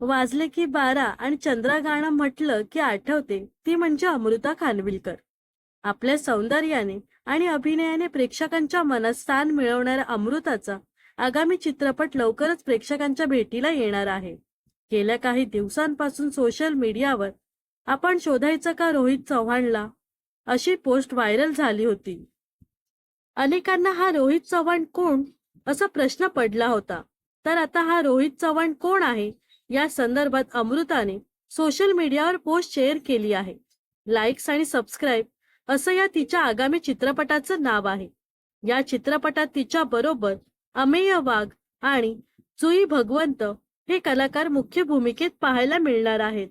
वाजले की बारा आणि चंद्रा गाणं म्हटलं की आठवते. ती म्हणजे अमृता खानविलकर. आपल्या सौंदर्याने आणि अभिनयाने प्रेक्षकांच्या मनात स्थान मिळवणाऱ्या अमृताचा आगामी चित्रपट लवकरच प्रेक्षकांच्या भेटीला येणार आहे. गेल्या काही दिवसांपासून सोशल मीडियावर आपण शोधायचं का रोहित चव्हाणला? अशी पोस्ट व्हायरल झाली होती. अनेकांना हा रोहित चव्हाण कोण? असा प्रश्न पडला होता. तर आता हा रोहित चव्हाण कोण आहे? या संदर्भात अमृताने सोशल मीडियावर पोस्ट शेअर केली आहे. लाईक्स आणि सबस्क्राईब असं या तिच्या आगामी चित्रपटाचं नाव आहे. या चित्रपटात तिच्या बरोबर अमेय वाघ आणि जुई भगवंत हे कलाकार मुख्य भूमिकेत पाहायला मिळणार आहेत.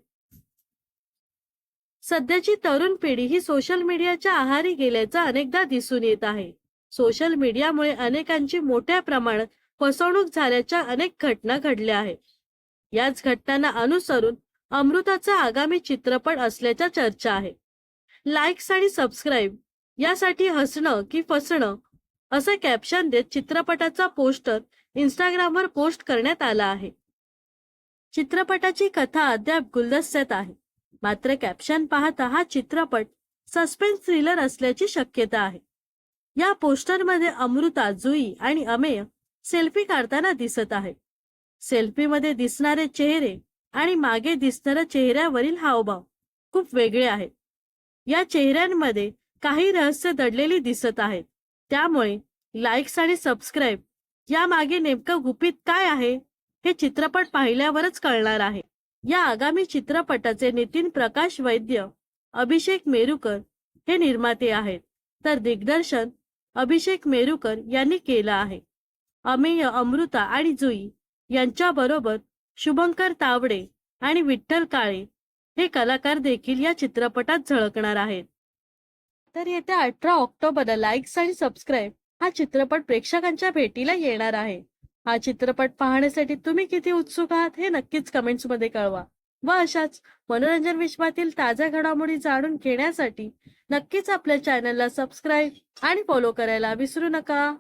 सध्याची तरुण पिढी ही सोशल मीडियाच्या आहारी गेल्याचं अनेकदा दिसून येत आहे. सोशल मीडियामुळे अनेकांची मोठ्या प्रमाणात फसवणूक झाल्याच्या अनेक घटना घडल्या आहेत. याच घटनांना अनुसरून अमृताचा आगामी चित्रपट असल्याच्या चर्चा आहे. लाईक्स आणि सबस्क्राईब यासाठी हसणं की फसणं असं कॅप्शन देत चित्रपटाचा पोस्टर इंस्टाग्रामवर पोस्ट करण्यात आला आहे. चित्रपटाची कथा अद्याप गुलदस्त्यात आहे. मात्र कॅप्शन पाहता हा चित्रपट सस्पेन्स थ्रिलर असल्याची शक्यता आहे. या पोस्टरमध्ये अमृता जुई आणि अमेय सेल्फी काढताना दिसत आहे. सेल्फीमध्ये दिसणारे चेहरे आणि मागे दिसणाऱ्या चेहऱ्यावरील हावभाव खूप वेगळे आहेत. या चेहऱ्यांमध्ये काही रहस्य दडलेली दिसत आहेत. त्यामुळे लाईक्स आणि सबस्क्राईब या मागे नेमकं गुपित काय आहे हे चित्रपट पाहिल्यावरच कळणार आहे. या आगामी चित्रपटाचे नितीन प्रकाश वैद्य अभिषेक मेरुकर हे निर्माते आहेत. तर दिग्दर्शन अभिषेक मेरुकर यांनी केलं आहे. अमेय अमृता आणि जुई यांच्याबरोबर शुभंकर तावडे आणि विठ्ठल काळे हे कलाकार देखील या चित्रपटात झळकणार आहेत. तर येत्या अठरा ऑक्टोबरला लाईक्स आणि सबस्क्राईब हा चित्रपट प्रेक्षकांच्या भेटीला येणार आहे. हा चित्रपट पाहण्यासाठी तुम्ही किती उत्सुक आहात हे नक्कीच कमेंट्समध्ये कळवा. व अशाच मनोरंजन विश्वातील ताज्या घडामोडी जाणून घेण्यासाठी नक्कीच आपल्या चॅनलला सबस्क्राईब आणि फॉलो करायला विसरू नका.